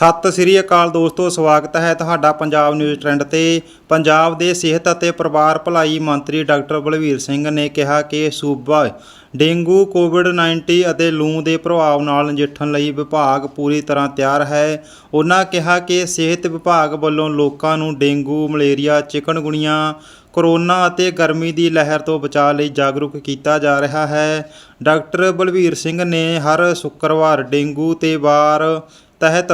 ਸਤਿ ਸ੍ਰੀ ਅਕਾਲ ਦੋਸਤੋ, ਸਵਾਗਤ ਹੈ ਤੁਹਾਡਾ ਪੰਜਾਬ ਨਿਊਜ਼ ਟ੍ਰੈਂਡ ਤੇ। ਪੰਜਾਬ ਦੇ ਸਿਹਤ ਅਤੇ ਪਰਿਵਾਰ ਭਲਾਈ ਮੰਤਰੀ ਡਾਕਟਰ ਬਲਵੀਰ ਸਿੰਘ ਨੇ ਕਿਹਾ ਕਿ ਸੂਬਾ ਡੇਂਗੂ ਕੋਵਿਡ-19 ਅਤੇ ਲੂ ਦੇ ਪ੍ਰਭਾਵ ਨਾਲ ਨਜਿੱਠਣ ਲਈ ਵਿਭਾਗ ਪੂਰੀ ਤਰ੍ਹਾਂ ਤਿਆਰ ਹੈ। ਉਹਨਾਂ ਕਿਹਾ ਕਿ ਸਿਹਤ ਵਿਭਾਗ ਵੱਲੋਂ ਲੋਕਾਂ ਨੂੰ ਡੇਂਗੂ, ਮਲੇਰੀਆ, ਚਿਕਨਗੁਣੀਆ, ਕੋਰੋਨਾ ਅਤੇ ਗਰਮੀ ਦੀ ਲਹਿਰ ਤੋਂ ਬਚਾਅ ਲਈ ਜਾਗਰੂਕ ਕੀਤਾ ਜਾ ਰਿਹਾ ਹੈ। ਡਾਕਟਰ ਬਲਵੀਰ ਸਿੰਘ ਨੇ ਹਰ ਸ਼ੁੱਕਰਵਾਰ ਡੇਂਗੂ ਤੇ ਵਾਰ ਤਹਿਤ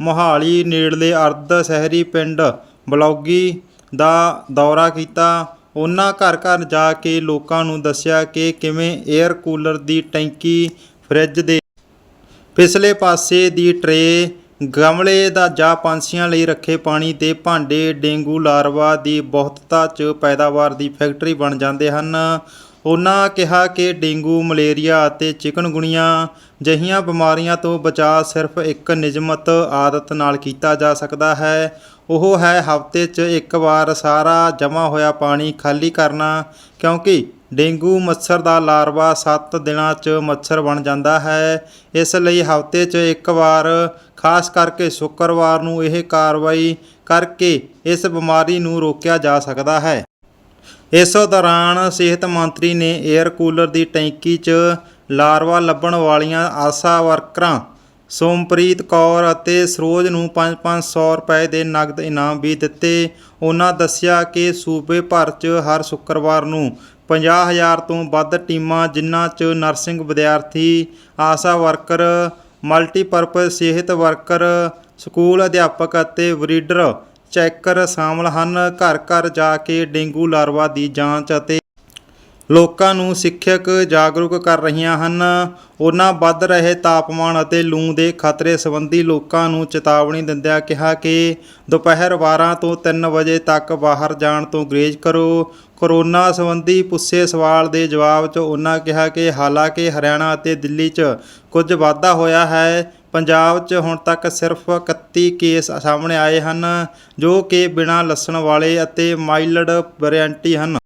ਮੋਹਾਲੀ ਨੇੜਲੇ ਅਰਧ ਸ਼ਹਿਰੀ ਪਿੰਡ ਬਲੌਗੀ ਦਾ ਦੌਰਾ ਕੀਤਾ। ਉਹਨਾਂ ਘਰ ਘਰ ਜਾ ਕੇ ਲੋਕਾਂ ਨੂੰ ਦੱਸਿਆ ਕਿ ਕਿਵੇਂ 에ਅਰ ਕੂਲਰ ਦੀ ਟੈਂਕੀ ਫ੍ਰਿਜ ਦੇ ਪਿਛਲੇ ਪਾਸੇ ਦੀ ਟਰੇ ਗਮਲੇ ਦਾ ਜਾਂ ਪੰਛੀਆਂ ਲਈ ਰੱਖੇ ਪਾਣੀ ਦੇ ਭਾਂਡੇ, ਡੇਂਗੂ, ਲਾਰਵਾ ਦੀ ਬਹੁਤਤਾ ਚ ਪੈਦਾਵਾਰ ਦੀ ਫੈਕਟਰੀ ਬਣ ਜਾਂਦੇ ਹਨ। ਉਹਨਾਂ ਕਿਹਾ ਕਿ ਡੇਂਗੂ, ਮਲੇਰੀਆ ਅਤੇ ਚਿਕਨਗੁਣੀਆ ਜਿਹੀਆਂ ਬਿਮਾਰੀਆਂ ਤੋਂ ਬਚਾਅ ਸਿਰਫ ਇੱਕ ਨਿਯਮਤ ਆਦਤ ਨਾਲ ਕੀਤਾ ਜਾ ਸਕਦਾ ਹੈ। ਉਹ ਹੈ ਹਫ਼ਤੇ 'ਚ ਇੱਕ ਵਾਰ ਸਾਰਾ ਜਮ੍ਹਾਂ ਹੋਇਆ ਪਾਣੀ ਖਾਲੀ ਕਰਨਾ, ਕਿਉਂਕਿ ਡੇਂਗੂ ਮੱਛਰ ਦਾ ਲਾਰਵਾ 7 ਦਿਨਾਂ 'ਚ ਮੱਛਰ ਬਣ ਜਾਂਦਾ ਹੈ। ਇਸ ਲਈ ਹਫ਼ਤੇ 'ਚ ਇੱਕ ਵਾਰ, ਖਾਸ ਕਰਕੇ ਸ਼ੁੱਕਰਵਾਰ ਨੂੰ ਇਹ ਕਾਰਵਾਈ ਕਰਕੇ ਇਸ ਬਿਮਾਰੀ ਨੂੰ ਰੋਕਿਆ ਜਾ ਸਕਦਾ ਹੈ। ਇਸ ਦੌਰਾਨ ਸਿਹਤ ਮੰਤਰੀ ਨੇ 에ਅਰ ਕੂਲਰ ਦੀ ਟੈਂਕੀ 'ਚ ਲਾਰਵਾ ਲੱਭਣ ਵਾਲੀਆਂ ਆਸ਼ਾ ਵਰਕਰਾਂ, ਸੋਮਪ੍ਰੀਤ ਕੌਰ ਅਤੇ ਸਰੋਜ ਨੂੰ 5-500 ਰੁਪਏ ਦੇ ਨਗਦ ਇਨਾਮ ਵੀ ਦਿੱਤੇ। ਉਹਨਾਂ ਦੱਸਿਆ ਕਿ ਸੂਬੇ ਭਰ 'ਚ ਹਰ ਸ਼ੁੱਕਰਵਾਰ ਨੂੰ 50000 ਤੋਂ ਵੱਧ ਟੀਮਾਂ, ਜਿਨ੍ਹਾਂ 'ਚ ਨਰਸਿੰਗ ਵਿਦਿਆਰਥੀ, ਆਸ਼ਾ ਵਰਕਰ ਮਲਟੀਪਰਪਜ਼ ਸਿਹਤ ਵਰਕਰ, ਸਕੂਲ ਅਧਿਆਪਕ ਅਤੇ ਬਰੀਡਰ ਚੈਕਰ ਸ਼ਾਮਲ ਹਨ। ਘਰ ਘਰ ਜਾ ਕੇ ਡੇਂਗੂ ਲਾਰਵਾ ਦੀ ਜਾਂਚ ਅਤੇ ਲੋਕਾਂ ਨੂੰ ਸਿੱਖਿਅਕ ਜਾਗਰੂਕ ਕਰ ਰਹੀਆਂ ਹਨ। ਉਹਨਾਂ ਵੱਧ ਰਹੇ ਤਾਪਮਾਨ ਅਤੇ ਲੂ ਦੇ ਖਤਰੇ ਸੰਬੰਧੀ ਲੋਕਾਂ ਨੂੰ ਚੇਤਾਵਨੀ ਦਿੰਦਿਆਂ ਕਿਹਾ ਕਿ ਦੁਪਹਿਰ 12 ਤੋਂ 3 ਵਜੇ ਤੱਕ ਬਾਹਰ ਜਾਣ ਤੋਂ ਗੁਰੇਜ਼ ਕਰੋ। ਕੋਰੋਨਾ ਸੰਬੰਧੀ ਪੁੱਛੇ ਸਵਾਲ ਦੇ ਜਵਾਬ 'ਚ ਉਹਨਾਂ ਕਿਹਾ ਕਿ ਹਾਲਾਂਕਿ ਹਰਿਆਣਾ ਅਤੇ ਦਿੱਲੀ 'ਚ ਕੁਝ ਵਾਧਾ ਹੋਇਆ ਹੈ ਪੰਜਾਬ 'ਚ ਹੁਣ ਤੱਕ ਸਿਰਫ 31 ਕੇਸ ਸਾਹਮਣੇ ਆਏ ਹਨ, ਜੋ ਕਿ ਬਿਨਾਂ ਲੱਸਣ ਵਾਲੇ ਅਤੇ ਮਾਈਲਡ ਵੇਰੀਐਂਟੀ ਹਨ।